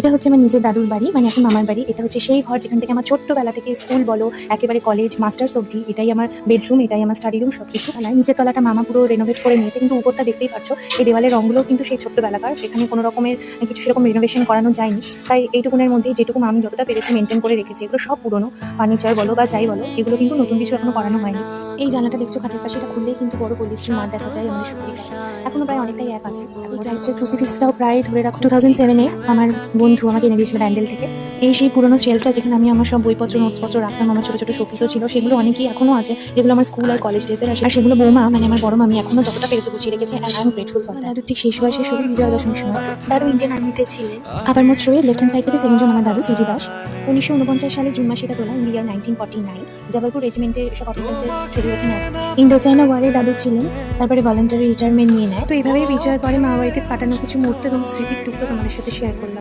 এটা হচ্ছে আমার নিজের দাদুর বাড়ি মানে এখন মামার বাড়ি। এটা হচ্ছে সেই ঘর যেখান থেকে আমার ছোট্টবেলা থেকে স্কুল বলো, একেবারে কলেজ, মাস্টার্স অবধি, এটাই আমার বেডরুম এটাই আমার স্টাডি রুম সব কিছু নিচের তলাটা মামা পুরো রেনোভেট করে নিয়েছে, কিন্তু উপরটা দেখতেই পাচ্ছ, এই দেওয়ালের রঙগুলো কিন্তু সেই ছোট্টবেলাকার। এখানে কোনো রকমের কিছু সেরকম রিনোভেশন করানো যায়নি। তাই এইটুকুনের মধ্যে যেটুকু আমি যতটা পেরেছি মেনটেন করে রেখেছি, এগুলো সব পুরনো। ফার্নিচার বলো বা যাই বলো, এগুলো কিন্তু নতুন কিছু এখনও করানো হয়নি। এই জানলাটা দেখছ, খাটের পাশে? এটা খুললেই কিন্তু বড় পলিশ্রী মাঠ দেখা যায় আমাদের গেছে এখনও প্রায় অনেকটাই অ্যাপ আছে। প্রায় ধরে রাখো টু থাউজেন্ড সেভেনে আমার বন্ধু আমাকে এনে দিয়েছিল ব্যান্ডেল থেকে। এই সেই পুরোনো শেলটা যেখানে আমি আমার সব বইপত্র নোটসপত্র রাখতাম আমার ছোটো ছোটো শোপিসও ছিল সেগুলো অনেকেই এখনও আছে যেগুলো আমার স্কুল আর কলেজ ডেজের আছে। আর সেগুলো বৌমা মানে আমার বড় মামি এখনও যতটা পেরেছে গুছিয়ে রেখেছে and I am grateful for দাদু ঠিক শেষ বয়সে শুরু বিজয়া দশমীর সময় দাদু ইন্ডিয়ান আর্মিতে ছিলেন। আবার মোস্ট রয়ে লেফট হ্যান্ড সাইড থেকে সেকেন্ড জন আমার দাদু সিজি দাস। উনিশশো উনপঞ্চাশ সালে জুন মাসে এটা তোলা in year nineteen forty nine Jabalpur রেজিমেন্টের সব অফিসার্সের ছবি ওখানে আছে। ইন্ডো চাইনা ওয়ারে দাদু ছিলেন তারপরে ভলেন্টারি রিটায়ারমেন্ট নিয়ে নেয়। তো এইভাবেই বিজয়ের পরে মা বাড়িতে কাটানো কিছু মুহূর্ত এবং স্মৃতির টুকরো তোমাদের সাথে শেয়ার করলাম।